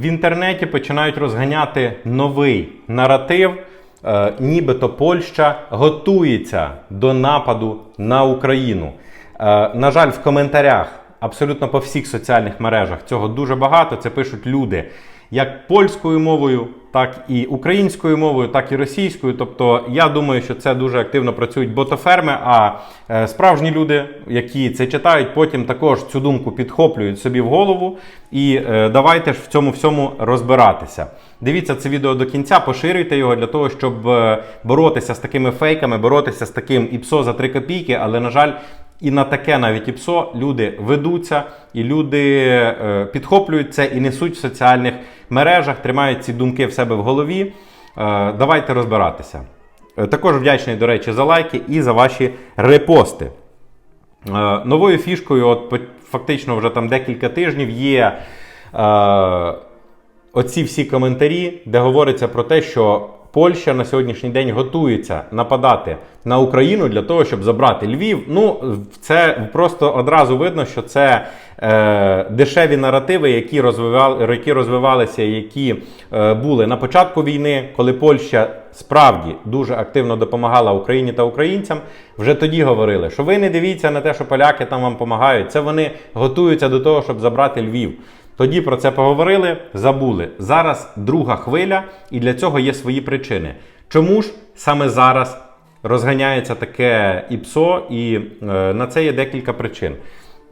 В інтернеті починають розганяти новий наратив, е, нібито Польща готується до нападу на Україну. Е, на жаль, в коментарях абсолютно по всіх соціальних мережах цього дуже багато. Це пишуть люди як польською мовою, так і українською мовою, так і російською. Тобто, я думаю, що це дуже активно працюють ботоферми. А е, справжні люди, які це читають, потім також цю думку підхоплюють собі в голову. І е, давайте ж в цьому всьому розбиратися. Дивіться це відео до кінця, поширюйте його для того, щоб е, боротися з такими фейками, боротися з таким іпсо за 3 копійки, але на жаль. І на таке навіть ІПСО люди ведуться, і люди е, підхоплюють це і несуть в соціальних мережах, тримають ці думки в себе в голові. Е, давайте розбиратися. Е, також вдячний, до речі, за лайки і за ваші репости. Новою фішкою, от фактично вже там декілька тижнів, є оці всі коментарі, де говориться про те, що Польща на сьогоднішній день готується нападати на Україну для того, щоб забрати Львів. Ну, це просто одразу видно, що це е, дешеві наративи, які, розвивали, які розвивалися, які е, були на початку війни, коли Польща справді дуже активно допомагала Україні та українцям. Вже тоді говорили, що ви не дивіться на те, що поляки там вам допомагають. Це вони готуються до того, щоб забрати Львів. Тоді про це поговорили, забули. Зараз друга хвиля, і для цього є свої причини. Чому ж саме зараз розганяється таке ІПСО, і е, на це є декілька причин.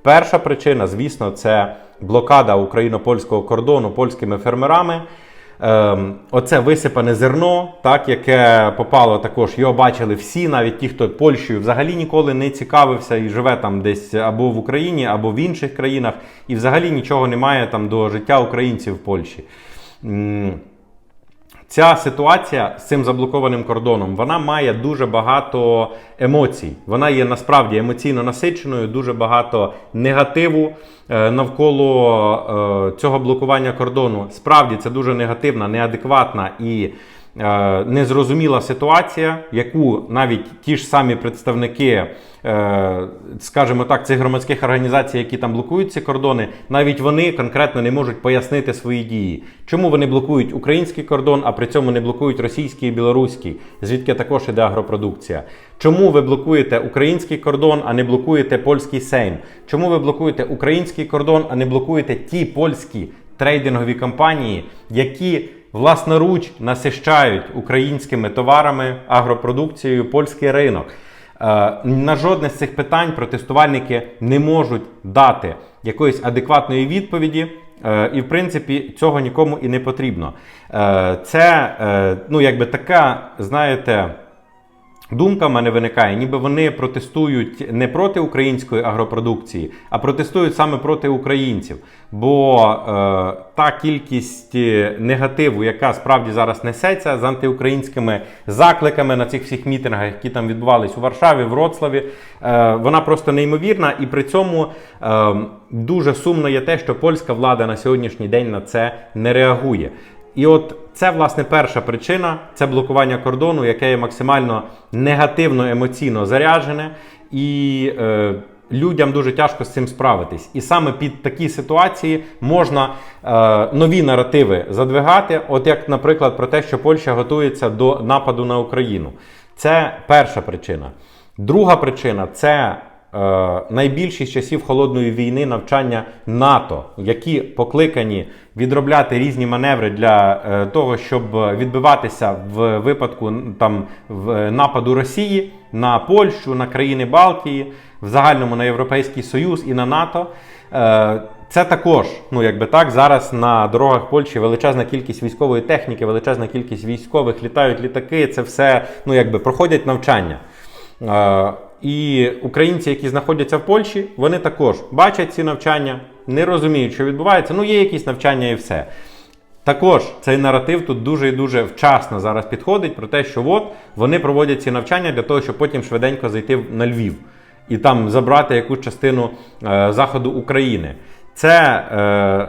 Перша причина, звісно, це блокада україно-польського кордону польськими фермерами. Ем, оце висипане зерно, так, яке попало також, його бачили всі, навіть ті, хто Польщею взагалі ніколи не цікавився і живе там десь або в Україні, або в інших країнах, і взагалі нічого немає там до життя українців в Польщі. Ця ситуація з цим заблокованим кордоном вона має дуже багато емоцій. Вона є насправді емоційно насиченою, дуже багато негативу е, навколо е, цього блокування кордону. Справді це дуже негативна, неадекватна і незрозуміла ситуація, яку навіть ті ж самі представники, е, скажімо так, цих громадських організацій, які там блокують ці кордони, навіть вони конкретно не можуть пояснити свої дії. Чому вони блокують український кордон, а при цьому не блокують російський і білоруський, звідки також іде агропродукція? Чому ви блокуєте український кордон, а не блокуєте польський сейм? Чому ви блокуєте український кордон, а не блокуєте ті польські трейдингові компанії, які власноруч насищають українськими товарами, агропродукцією польський ринок? Е, На жодне з цих питань протестувальники не можуть дати якоїсь адекватної відповіді. Е, І в принципі цього нікому і не потрібно. Е, Це ну, якби така, знаєте, Думка в мене виникає, ніби вони протестують не проти української агропродукції, а протестують саме проти українців. Бо е, та кількість е, негативу, яка справді зараз несеться з антиукраїнськими закликами на цих всіх мітингах, які там відбувались у Варшаві, Вроцлаві, е, вона просто неймовірна. І при цьому е, дуже сумно є те, що польська влада на сьогоднішній день на це не реагує. І от це, власне, перша причина це блокування кордону, яке є максимально негативно емоційно заряджене, і е, людям дуже тяжко з цим справитись. І саме під такі ситуації можна е, нові наративи задвигати, от як, наприклад, про те, що Польща готується до нападу на Україну. Це перша причина. Друга причина це е, найбільші часів холодної війни навчання НАТО, які покликані відробляти різні маневри для е, того, щоб відбиватися в випадку там в нападу Росії на Польщу, на країни Балтії, в загальному на Європейський Союз і на НАТО. Е, це також, ну якби так, зараз на дорогах Польщі величезна кількість військової техніки, величезна кількість військових літають літаки. Це все ну якби проходять навчання. І українці, які знаходяться в Польщі, вони також бачать ці навчання, не розуміють, що відбувається. Ну, є якісь навчання і все. Також цей наратив тут дуже і дуже вчасно зараз підходить про те, що от вони проводять ці навчання для того, щоб потім швиденько зайти на Львів і там забрати якусь частину е, заходу України. Це е,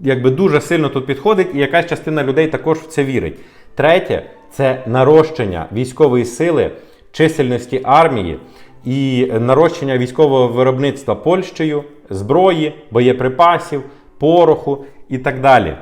якби дуже сильно тут підходить, і якась частина людей також в це вірить. Третє це нарощення військової сили, чисельності армії і нарощення військового виробництва Польщею, зброї, боєприпасів, пороху і так далі.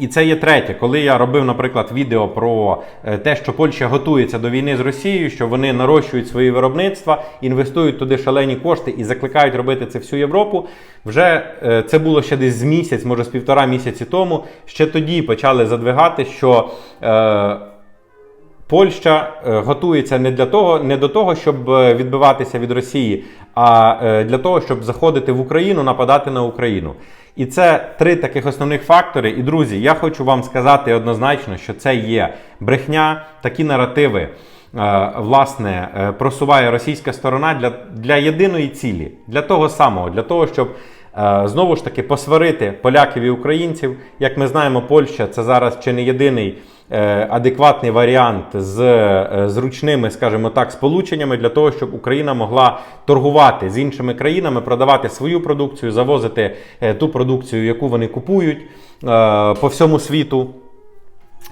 І це є третє, коли я робив, наприклад, відео про е, те, що Польща готується до війни з Росією, що вони нарощують свої виробництва, інвестують туди шалені кошти і закликають робити це всю Європу. Вже е, це було ще десь з місяць, може з півтора місяці тому. Ще тоді почали задвигати, що. Е, Польща е, готується не для того, не до того, щоб е, відбиватися від Росії, а е, для того, щоб заходити в Україну, нападати на Україну. І це три таких основних фактори. І друзі, я хочу вам сказати однозначно, що це є брехня, такі наративи. Власне, просуває російська сторона для, для єдиної цілі, для того самого, для того, щоб знову ж таки посварити поляків і українців. Як ми знаємо, Польща це зараз чи не єдиний е, адекватний варіант з е, зручними, скажімо так, сполученнями для того, щоб Україна могла торгувати з іншими країнами, продавати свою продукцію, завозити е, ту продукцію, яку вони купують е, по всьому світу.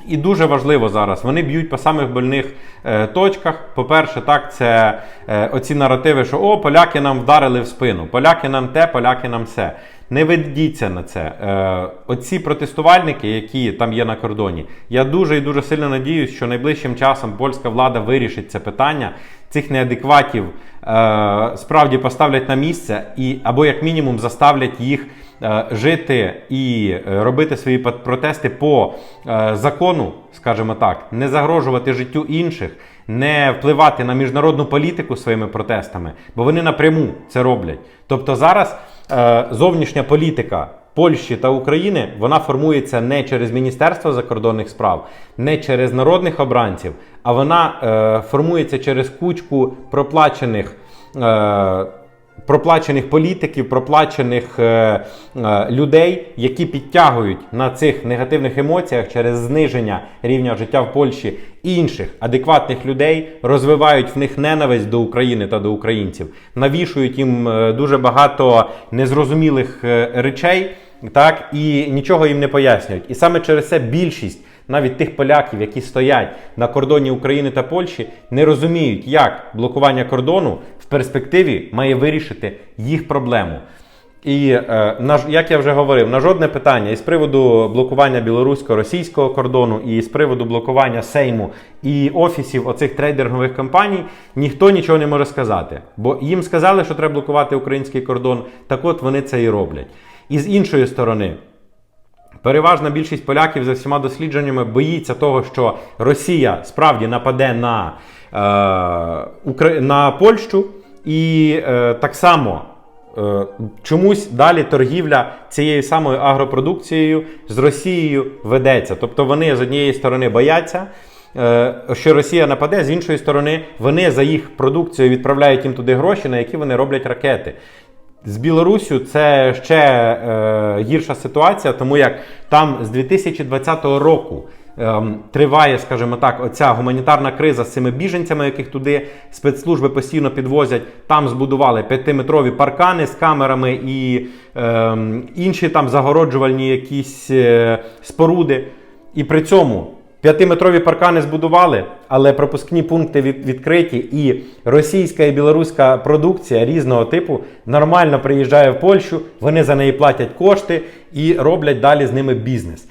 І дуже важливо зараз. Вони б'ють по самих больних е, точках. По-перше, так, це е, оці наративи, що о, поляки нам вдарили в спину, поляки нам те, поляки нам все. Не ведіться на це. Е, оці протестувальники, які там є на кордоні, я дуже і дуже сильно надіюсь, що найближчим часом польська влада вирішить це питання. Цих неадекватів е, справді поставлять на місце і або як мінімум заставлять їх жити і е, робити свої протести по е, закону, скажімо так, не загрожувати життю інших, не впливати на міжнародну політику своїми протестами, бо вони напряму це роблять. Тобто зараз е, зовнішня політика. Польщі та України вона формується не через Міністерство закордонних справ, не через народних обранців, а вона е, формується через кучку проплачених. Е, проплачених політиків, проплачених е, е, людей, які підтягують на цих негативних емоціях через зниження рівня життя в Польщі інших адекватних людей, розвивають в них ненависть до України та до українців, навішують їм е, дуже багато незрозумілих е, речей, так і нічого їм не пояснюють. І саме через це більшість навіть тих поляків, які стоять на кордоні України та Польщі, не розуміють, як блокування кордону в перспективі має вирішити їх проблему. І е, як я вже говорив, на жодне питання і з приводу блокування білорусько-російського кордону, і з приводу блокування Сейму і офісів оцих трейдингових компаній ніхто нічого не може сказати. Бо їм сказали, що треба блокувати український кордон. Так от вони це і роблять. І з іншої сторони, Переважна більшість поляків за всіма дослідженнями боїться того, що Росія справді нападе на, е, на Польщу, і е, так само е, чомусь далі торгівля цією самою агропродукцією з Росією ведеться. Тобто вони з однієї сторони бояться. е, Що Росія нападе, з іншої сторони, вони за їх продукцію відправляють їм туди гроші, на які вони роблять ракети. З Білоруссю це ще е, гірша ситуація, тому як там з 2020 року ем, триває, скажімо так, оця гуманітарна криза з цими біженцями, яких туди спецслужби постійно підвозять. Там збудували п'ятиметрові паркани з камерами і ем, інші там загороджувальні якісь е, споруди. І при цьому П'ятиметрові паркани збудували, але пропускні пункти від, відкриті, і російська і білоруська продукція різного типу нормально приїжджає в Польщу, вони за неї платять кошти і роблять далі з ними бізнес.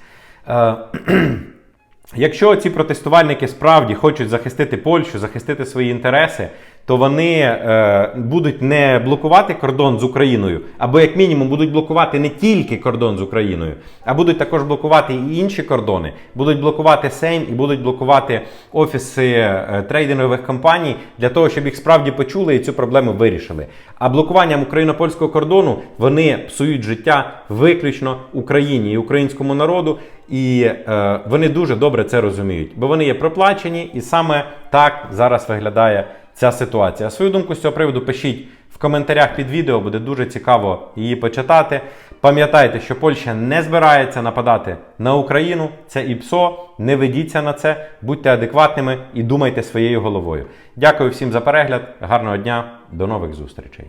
Е, Якщо ці протестувальники справді хочуть захистити Польщу, захистити свої інтереси, то вони е, будуть не блокувати кордон з Україною, або як мінімум будуть блокувати не тільки кордон з Україною, а будуть також блокувати і інші кордони, будуть блокувати Сейм і будуть блокувати офіси е, трейдингових компаній для того, щоб їх справді почули і цю проблему вирішили. А блокуванням україно-польського кордону вони псують життя виключно Україні і українському народу. І е, вони дуже добре це розуміють, бо вони є проплачені, і саме так зараз виглядає ця ситуація. Свою думку з цього приводу пишіть в коментарях під відео, буде дуже цікаво її почитати. Пам'ятайте, що Польща не збирається нападати на Україну, це ІПСО. Не ведіться на це, будьте адекватними і думайте своєю головою. Дякую всім за перегляд, гарного дня, до нових зустрічей.